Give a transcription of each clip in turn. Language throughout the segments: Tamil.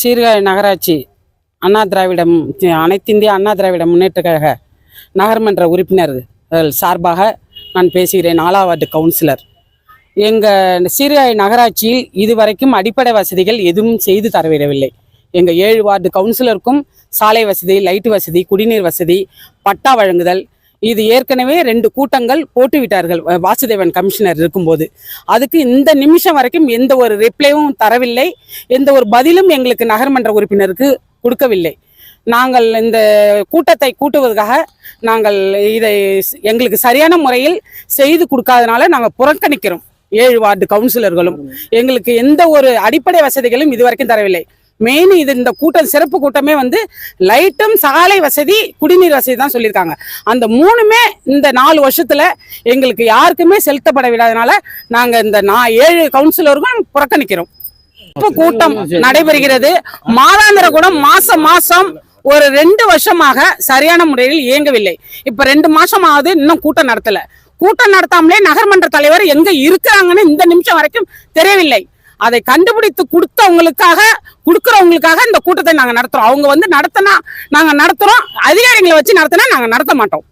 சீர்காழி நகராட்சி அண்ணா திராவிடம் அனைத்து இந்திய அண்ணா திராவிட முன்னேற்ற கழக நகர்மன்ற உறுப்பினர்கள் சார்பாக நான் பேசுகிறேன் நாலாவது கவுன்சிலர். எங்கள் சீர்காழி நகராட்சியில் இதுவரைக்கும் அடிப்படை வசதிகள் எதுவும் செய்து தரவிடவில்லை. எங்கள் ஏழு வார்டு கவுன்சிலருக்கும் சாலை வசதி லைட்டு வசதி குடிநீர் வசதி பட்டா வழங்குதல் இது ஏற்கனவே ரெண்டு கூட்டங்கள் போட்டுவிட்டார்கள் வாசுதேவன் கமிஷனர் இருக்கும்போது. அதுக்கு இந்த நிமிஷம் வரைக்கும் எந்த ஒரு ரிப்ளையும் தரவில்லை எந்த ஒரு பதிலும் எங்களுக்கு நகர்மன்ற உறுப்பினருக்கு கொடுக்கவில்லை. நாங்கள் இந்த கூட்டத்தை கூட்டுவதற்காக நாங்கள் இதை எங்களுக்கு சரியான முறையில் செய்து கொடுக்காதனால நாங்கள் புறக்கணிக்கிறோம். ஏழு வார்டு கவுன்சிலர்களும். எங்களுக்கு எந்த ஒரு அடிப்படை வசதிகளும் இதுவரைக்கும் தரவில்லை. மெயின் இது இந்த கூட்டம் சிறப்பு கூட்டமே வந்து லைட்டும் சாலை வசதி குடிநீர் வசதி தான் சொல்லியிருக்காங்க. அந்த மூணுமே இந்த நாலு வருஷத்துல எங்களுக்கு யாருக்குமே செலுத்தப்பட விடாதனால நாங்க இந்த நான் ஏழு கவுன்சிலருக்கும் புறக்கணிக்கிறோம். இப்போ கூட்டம் நடைபெறுகிறது. மாதாந்திர கூடம் மாசம் மாசம் ஒரு ரெண்டு வருஷமாக சரியான முறையில் இயங்கவில்லை. இப்ப ரெண்டு மாசம் ஆகுது இன்னும் கூட்டம் நடத்தல. கூட்டம் நடத்தாமலே நகர்மன்ற தலைவர் எங்க இருக்கிறாங்கன்னு இந்த நிமிஷம் வரைக்கும் தெரியவில்லை. அதை கண்டுபிடித்து கொடுத்தவங்களுக்காக கொடுக்குறவங்களுக்காக இந்த கூட்டத்தை நாங்கள் நடத்துகிறோம் அவங்க வந்து நடத்தினா நாங்கள் நடத்துகிறோம் அதிகாரிகளை வச்சு நடத்தினா நாங்கள் நடத்த மாட்டோம்.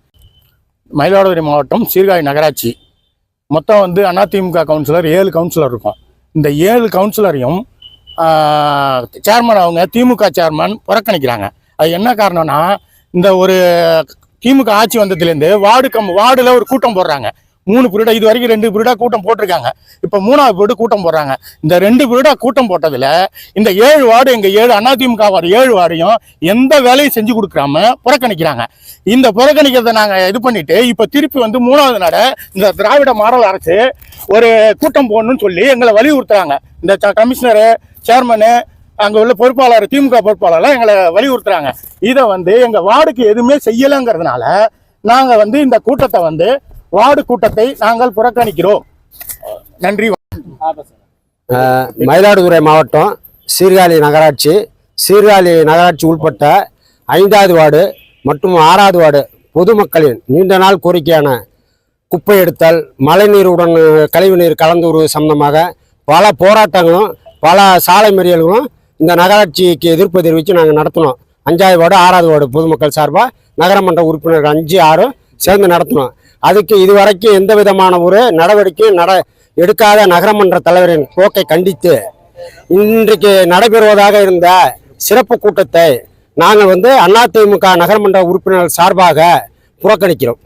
மயிலாடுதுறை மாவட்டம் சீர்காழி நகராட்சி. மொத்தம் வந்து அதிமுக கவுன்சிலர் ஏழு கவுன்சிலர் இருக்கும். இந்த ஏழு கவுன்சிலரையும் சேர்மன் அவங்க திமுக சேர்மன் புறக்கணிக்கிறாங்க. அது என்ன காரணம்னா இந்த ஒரு திமுக ஆட்சி வந்ததுலேருந்து வார்டு கம் வார்டில் ஒரு கூட்டம் போடுறாங்க. மூணு பீரியடா இது வரைக்கும் ரெண்டு பீரியடா கூட்டம் போட்டிருக்காங்க. இப்போ மூணாவது பீரியடு கூட்டம் போடுறாங்க. இந்த ரெண்டு பீரியடா கூட்டம் போட்டதுல இந்த ஏழு வார்டு எங்க ஏழு அதிமுக வார்டு ஏழு வார்டையும் எந்த வேலையும் செஞ்சு கொடுக்காம புறக்கணிக்கிறாங்க. இந்த புறக்கணிக்கிறத நாங்க இது பண்ணிட்டு இப்ப திருப்பி வந்து மூணாவது நட இந்த திராவிட மாடல் அரசு ஒரு கூட்டம் போடணும்னு சொல்லி எங்களை வலியுறுத்துறாங்க. இந்த கமிஷனரு சேர்மனு அங்க உள்ள பொறுப்பாளர் திமுக பொறுப்பாளர்லாம் எங்களை வலியுறுத்துறாங்க. இதை வந்து எங்க வார்டுக்கு எதுவுமே செய்யலைங்கிறதுனால நாங்க வந்து இந்த கூட்டத்தை வந்து வார்டு கூட்டத்தை நாங்கள் புறக்கணிக்கிறோம். நன்றி. மயிலாடுதுறை மாவட்டம் சீர்காழி நகராட்சி சீர்காழி நகராட்சி உட்பட்ட ஐந்தாவது வார்டு மற்றும் ஆறாவது வார்டு பொதுமக்களின் நீண்ட நாள் கோரிக்கையான குப்பை எடுத்தல் மழைநீருடன் கழிவுநீர் கலந்துருவது சம்பந்தமாக பல போராட்டங்களும் பல சாலை மறியல்களும் இந்த நகராட்சிக்கு எதிர்ப்பு தெரிவித்து நாங்கள் நடத்தினோம். அஞ்சாவது வார்டு ஆறாவது வார்டு பொதுமக்கள் சார்பாக நகரமன்ற உறுப்பினர்கள் அஞ்சு ஆறும் சேர்ந்து நடத்தினோம். அதுக்கு இதுவரைக்கும் எந்த விதமான ஒரு நடவடிக்கையும் நட எடுக்காத நகரமன்ற தலைவரின் போக்கை கண்டித்து இன்றைக்கு நடைபெறுவதாக இருந்த சிறப்பு கூட்டத்தை நாங்கள் வந்து அதிமுக நகரமன்ற உறுப்பினர்கள் சார்பாக புறக்கணிக்கிறோம்.